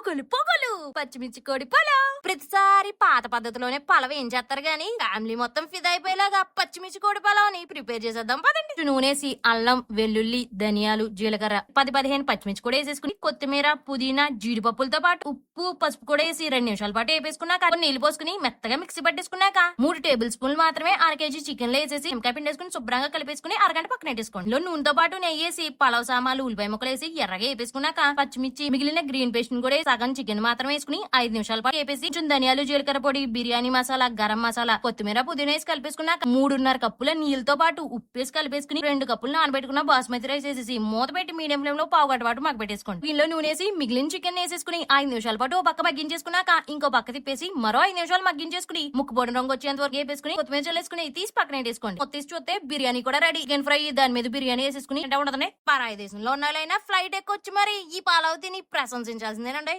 పొగలు పొగలు. పచ్చిమిర్చి కోడి పొలం. ప్రతిసారి పాత పద్ధతిలోనే పలవ ఏం చేస్తారు కానీ ఫ్యామిలీ మొత్తం ఫిదా అయిపోయేలాగా పచ్చిమిర్చి కోడి పలవని ప్రిపేర్ చేసేద్దాం. పదండి. నూనేసి అల్లం వెల్లుల్లి ధనియాలు జీలకర్ర పది పదిహేను పచ్చిమిర్చి కూడా వేసేసుకుని కొత్తిమీర పుదీనా జీడిపప్పులతో పాటు ఉప్పు పసుపు కూడా వేసి రెండు నిమిషాల పాటు వేపేసుకున్నాక నీళ్ళు పోసుకుని మెత్తగా మిక్సీ పట్టేసుకున్నాక మూడు టేబుల్ స్పూన్లు మాత్రమే అర కేజీ చికెన్లో వేసేసి నిమ్మకాయ పిండేసుకుని శుభ్రంగా కలిపేసుకుని అరగంట పక్కన పెట్టేసుకోండి. నూనెతో పాటు నెయ్యి వేసి పలావ్ సామాన్లు ఉల్లిపాయ ముక్కలు వేసి ఎర్రగా వేపేసుకున్నాక పచ్చిమిర్చి మిగిలిన గ్రీన్ పేస్ట్ కూడా సగం చికెన్ మాత్రమే వేసుకుని ఐదు నిమిషాల పాటు వేపేసి కొంచెం ధనియాలు జీలకర్ర పొడి బిర్యానీ మసాలా గరం మసాలా కొత్తిమీర పుదీనా వేసి కలిపేసుకున్నాక మూడున్నర కప్పుల నీళ్ళతో పాటు ఉప్పు వేసి కలిపేసుకుని రెండు కప్పులు నానబెట్టుకున్న బాస్మతి రైస్ వేసేసి మూత పెట్టి మీడియం ఫ్లేమ్లో పావు గంట పాటు మగ్గ పెట్టేసుకోండి దీనిలో నూనె వేసి మిగిలిన చికెన్ వేసేసుకుని ఐదు నిమిషాల పాటు ఓ పక్క మగ్గించేసుకున్నాక ఇంకో పక్క తిప్పేసి మరో ఐదు నిమిషాలు మగ్గించేసుకుని ముక్కు పొడి రంగు వచ్చేంత వరకు వేపేసుకుని కొత్తిమీర చల్లేసుకుని తీసి పక్కన వేసుకోండి కొత్త చూస్తే బిర్యానీ కూడా రెడీ. చికెన్ ఫ్రై దాని మీద బిర్యానీ వేసేసుకుని అంటే ఉండదనే. పరాయి దేశంలో ఉన్న ఫ్లైట్ ఎక్కొచ్చి మరి. ఈ పాలవ తిని ప్రశంసించాల్సిందేనండి.